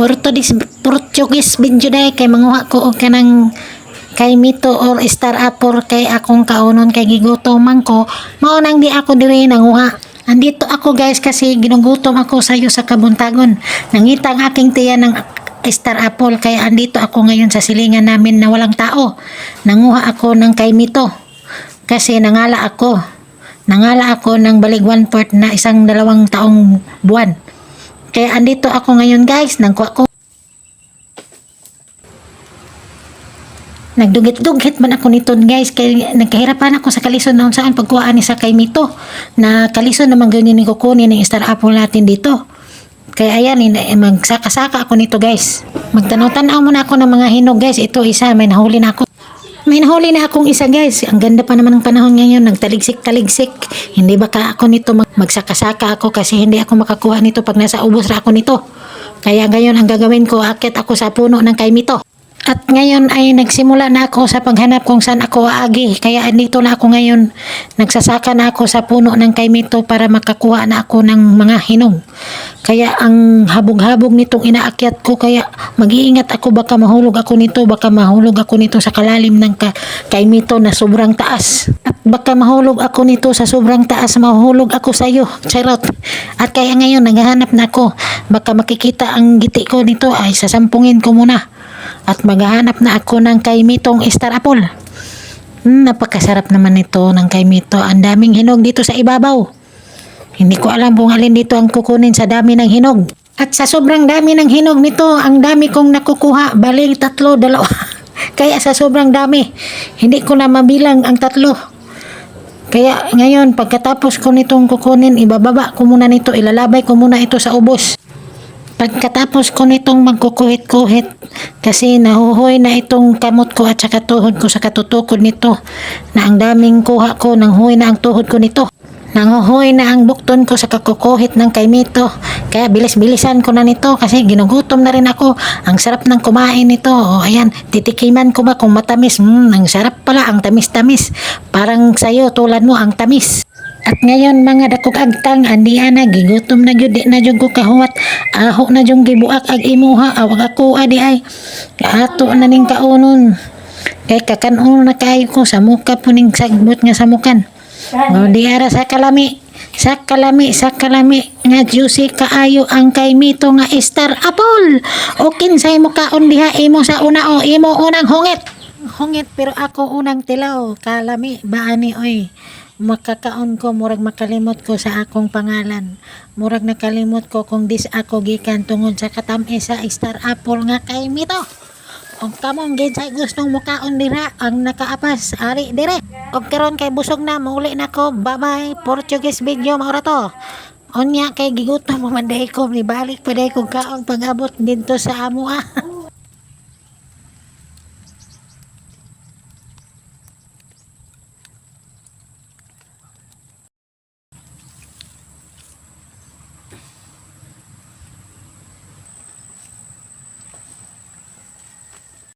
Portuguese Portuguese video day kay manguha ko og kanang kay Mito or Star Apple kay akong kaunon kay gigutomang ko mao nang di ako diri nanguha. Andito ako guys kasi ginugutom ako sayo sa kabuntagon. Nangita ang aking tiya ng Star Apple kaya andito ako ngayon sa silingan namin na walang tao. Nanguha ako ng kay Mito kasi nangala ako. Nangala ako ng baligwan port na isang dalawang taong buwan kaya andito ako ngayon guys nangkuha ko Nagdugit-dugit man ako nito guys kay nagkahirapan ako sa kalison noon saan pagkuhaan ni sa kay Mito na kalison naman ganyan ni kukunin ng star apple natin dito. Kaya ayan, magsaka-saka ako nito guys. Magtanaw-tanaw muna ako ng mga hinog guys. Ito isa, may nahuli na ako. May nahuli na akong isa guys. Ang ganda pa naman ng panahon ngayon. Nagtaligsik-taligsik. Hindi ba ka ako nito mag- magsaka-saka ako kasi hindi ako makakuha nito pag nasa ubos ra ako nito. Kaya ngayon ang gagawin ko, akit ako sa puno ng kaimito. At ngayon ay nagsimula na ako sa paghanap kung saan ako aagi. Kaya andito na ako ngayon. Nagsasaka na ako sa puno ng kaimito para makakuha na ako ng mga hinog. Kaya ang habog-habog nitong inaakyat ko. Kaya mag-iingat ako baka mahulog ako nito. Baka mahulog ako nito sa kalalim ng ka- kaimito na sobrang taas. At baka mahulog ako nito sa sobrang taas. Mahulog ako sa iyo. Charot. At kaya ngayon naghahanap na ako. Baka makikita ang giti ko nito ay sasampungin ko muna. At maghahanap na ako ng kaimitong Star Apple. Hmm, napakasarap naman ito ng kaimito. Ang daming hinog dito sa ibabaw. Hindi ko alam kung alin dito ang kukunin sa dami ng hinog. At sa sobrang dami ng hinog nito, ang dami kong nakukuha. Bali, tatlo, dalawa. Kaya sa sobrang dami, hindi ko na mabilang ang tatlo. Kaya ngayon, pagkatapos ko nitong kukunin, ibababa ko muna nito, ilalabay ko muna ito sa ubos. Pagkatapos ko nitong magkukuhit-kuhit, kasi nahuhoy na itong kamot ko at saka tuhod ko sa katutukod nito, na ang daming kuha ko, nang huy na ang tuhod ko nito. Nanguhoy na ang bukton ko sa kakukuhit ng kaimito. Kaya bilis-bilisan ko na nito kasi ginugutom na rin ako. Ang sarap ng kumain nito. O ayan, titikiman ko ba kung matamis? Hmm, ang sarap pala, ang tamis-tamis. Parang sayo tulad mo ang tamis. At ngayon mga dakog agtang andi ana gigutom na gyud na jud ko kahuwat. Aho na jud gibuak ag imuha awag ako adi ay. Ato na ning kaunon. Kay kakanon na kayo ko sa muka po ning sagbot nga samukan o di ara sa kalami sa kalami sa kalami nga juicy kaayo ang kay mito nga star apple. O kinsay mo kaon diha imo sa una o imo unang hungit. Hungit pero ako unang tilaw kalami baani oy makakaon ko murag makalimot ko sa akong pangalan. Murag nakalimot ko kung dis ako gikan tungod sa katamis sa star apple nga kay mito. Og kamong gid sa gustong mukaon dira ang nakaapas ari dire. Og karon kay busog na mauli na ko. Bye bye Portuguese video maura to. Unya kay gigutom mo man ko ni balik pa dahi ko kaon pag-abot dito sa amo ah.